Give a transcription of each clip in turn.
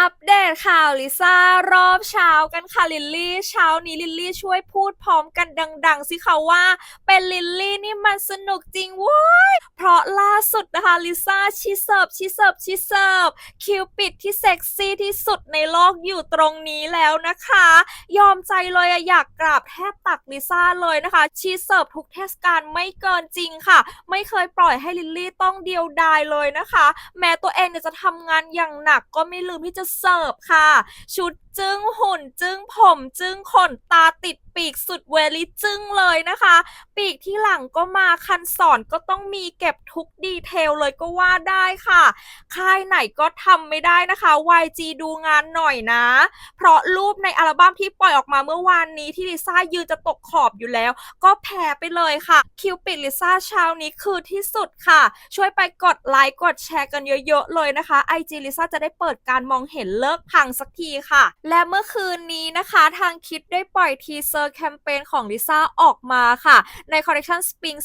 อัปเดตข่าวลิซ่ารอบเช้ากันค่ะลิลลี่ เช้านี้ลิลลี่ช่วยพูดพร้อมกันดัง ๆ สิคะว่าเป็นลิล มันสนุกจริงว้ยเพราะล่าสุดนะคะลิซ่าชีเสิร์ฟชีเสิร์ฟชีเสิร์ฟคิวปิดที่เซ็กซี่ที่สุดในโลกอยู่ตรงนี้แล้วนะคะ ยอมใจเลยอะอยากกราบแทบตักลิซ่าเลยนะคะชีเสิร์ฟทุกเทศกาลไม่เกินจริงค่ะ ไม่เคยปล่อยให้ลิลลี่ต้องเดียวดายเลยนะคะ แม้ตัวเองเนี่ยจะทำงานอย่างหนักก็ไม่ลืมที่จะเสิร์ฟค่ะ ชุดจึ้งหุ่น จึ้งผม จึ้งขนตาติดปีกสุดเวลิจึ้งเลยนะคะ ปีกที่หลังก็มาคันสอนก็ต้องมีเก็บทุกดีเทลเลยก็ว่าได้ค่ะ ค่ายไหนก็ทำไม่ได้นะคะ YG ดูงานหน่อยนะ เพราะรูปในอัลบั้มที่ปล่อยออกมาเมื่อวานนี้ที่ลิซ่ายืนจะตกขอบอยู่แล้ว ก็แพ้ไปเลยค่ะ คิวปิดลิซ่าเช้านี้คือที่สุดค่ะ ช่วยไปกดไลค์กดแชร์กันเยอะๆเลยนะคะ IG ลิซ่าจะได้เปิดการมองเห็นเลิกพังสักทีค่ะและเมื่อคืนนี้นะคะทางคิดได้ปล่อยทีเซอร์แคมเปญของลิซ่าออกมาค่ะ ในคอลเลคชัน Spring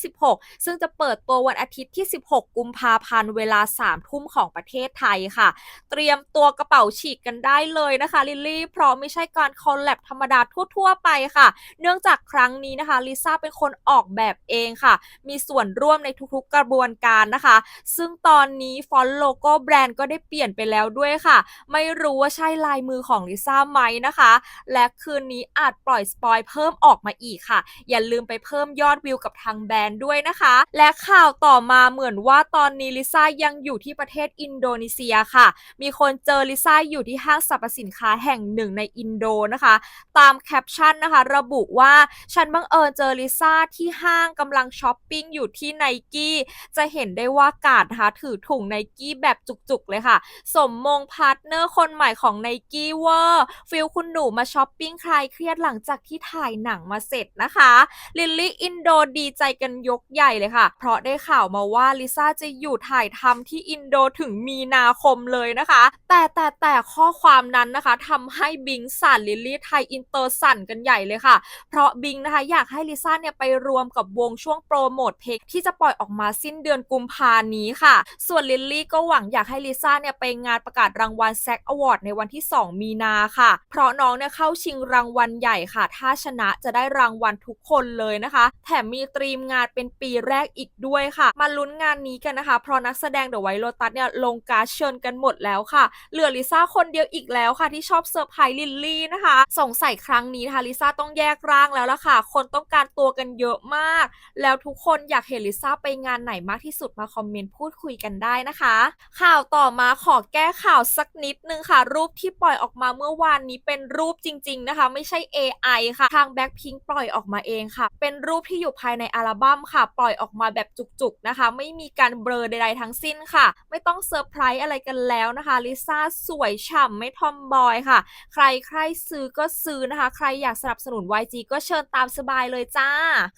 2026 ซึ่งจะเปิดตัววันอาทิตย์ที่ 16 กุมภาพันธ์เวลา 3 ทุ่มของประเทศไทยค่ะ เตรียมตัวกระเป๋าฉีกกันได้เลยนะคะลิลลี่เพราะไม่ใช่การคอลแลบธรรมดาทั่ว ๆ ไปค่ะ เนื่องจากครั้งนี้นะคะลิซ่าเป็นคนออกแบบเองค่ะ มีส่วนร่วมในทุกๆกระบวนการนะคะ ซึ่งตอนนี้ฟอนต์โลโก้แบรนด์ก็ได้เปลี่ยนไปแล้วด้วยค่ะ ไม่รู้ว่าใช่ลายมือของลิซ่าไหมนะคะ และคืนนี้อาจปล่อยสปอยเพิ่มออกมาอีกค่ะ อย่าลืมไปเพิ่มยอดวิวกับทางแบรนด์ด้วยนะคะ และข่าวต่อมาเหมือนว่าตอนนี้ลิซ่ายังอยู่ที่ประเทศอินโดนีเซียค่ะ มีคนเจอลิซ่าอยู่ที่ห้างสรรพสินค้าแห่งหนึ่งในอินโดนะคะ ตามแคปชั่นนะคะ ระบุว่าฉันบังเอิญเจอลิซ่าที่ห้างกำลังช้อปปิ้งอยู่ที่ไนกี้จะเห็นได้ว่ากาดนะคะถือถุงไนกี้แบบจุกๆเลยค่ะ สมมงพาร์ทเนอร์คนใหม่ของไนกี้เวอร์ฟิลคุณหนูมาช้อปปิ้งคลายเครียดหลังจากที่ถ่ายหนังมาเสร็จนะคะลิลลี่อินโดดีใจกันยกใหญ่เลยค่ะ เพราะได้ข่าวมาว่าลิซ่าจะอยู่ถ่ายทำที่อินโดถึงมีนาคมเลยนะคะ แต่แต่แต่ข้อความนั้นนะคะทำให้บิงสั่นลิลลี่ไทยอินเตอร์สั่นกันใหญ่เลยค่ะ เพราะบิงนะคะอยากให้ลิซ่าเนี่ยไปรวมกับวงช่วงโปรโมทเพลงที่จะปล่อยออกมาสิ้นเดือนกุมภานี้ค่ะ ส่วนลิลลี่ก็หวังอยากให้ลิซ่าเนี่ยไปงานประกาศรางวัลแซกอวอร์ดในวันที่ 2มีนาค่ะ เพราะน้องเนี่ยเข้าชิงรางวัลใหญ่ค่ะ ถ้าชนะจะได้รางวัลทุกคนเลยนะคะ แถมมีตรีมงานเป็นปีแรกอีกด้วยค่ะ มาลุ้นงานนี้กันนะคะ เพราะนักแสดงเดอะไวโ o ตัสเนี่ยลงการเชิญกันหมดแล้วค่ะ เหลือลิซ่าคนเดียวอีกแล้วค่ะ ที่ชอบเซอร์ไพรส์ลิลลี่นะคะ สงสัยครั้งนี้นะคะลิซ่าต้องแยกร่างแล้วล่ะค่ะ คนต้องการตัวกันเยอะมาก แล้วทุกคนอยากเห็นลิซ่าไปงานไหนมากที่สุดมาคอมเมนต์พูดคุยกันได้นะคะ ข่าวต่อมาขอแก้ข่าวสักนิดนึงค่ะ รูปที่ปล่อยออกมาเมื่อวานนี้เป็นรูปจริง ๆนะคะ ไม่ใช่ AI ค่ะ ทาง Blackpink ปล่อยออกมาเองค่ะ เป็นรูปที่อยู่ภายในอัลบั้มค่ะ ปล่อยออกมาแบบจุกๆนะคะ ไม่มีการเบลอใดๆทั้งสิ้นค่ะ ไม่ต้องเซอร์ไพรส์อะไรกันแล้วนะคะลิซ่าสวยฉ่ำไม่ทอมบอยค่ะ ใครใครซื้อก็ซื้อนะคะ ใครอยากสนับสนุน YG ก็เชิญตามสบายเลยจ้า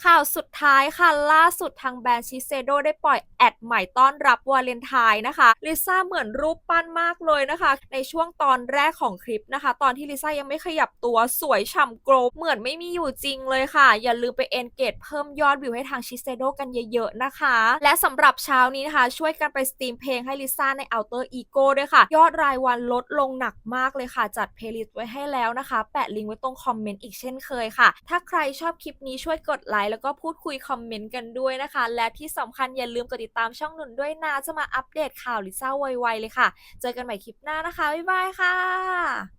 ข่าวสุดท้ายค่ะ ล่าสุดทางแบรนด์ชิเซโดได้ปล่อยแอดใหม่ต้อนรับวาเลนไทน์นะคะลิซ่าเหมือนรูปปั้นมากเลยนะคะ ในช่วงตอนแรกของคลิปนะคะ ตอนที่ลิซ่ายังไม่ขยับตัวสวยฉ่ำโกรบเหมือนไม่มีอยู่จริงเลยค่ะ อย่าลืมไปเอนเกจเพิ่มยอดวิวให้ทางชิเซโดกันเยอะๆนะคะ และสำหรับเช้านี้นะคะ ช่วยกันไปสตรีมเพลงให้ลิซ่าใน Outer Ego ด้วยค่ะ ยอดรายวันลดลงหนักมากเลยค่ะ จัดเพลย์ลิสต์ไว้ให้แล้วนะคะ แปะลิงก์ไว้ตรงคอมเมนต์อีกเช่นเคยค่ะ ถ้าใครชอบคลิปนี้ช่วยกดไลค์แล้วก็พูดคุยคอมเมนต์กันด้วยนะคะ และที่สำคัญอย่าลืมกดติดตามช่องหนุนด้วยนะจะมาอัปเดตข่าวลิซ่าไวๆเลยค่ะ เจอกันใหม่คลิปหน้านะคะ บ๊ายบายค่ะค่ะ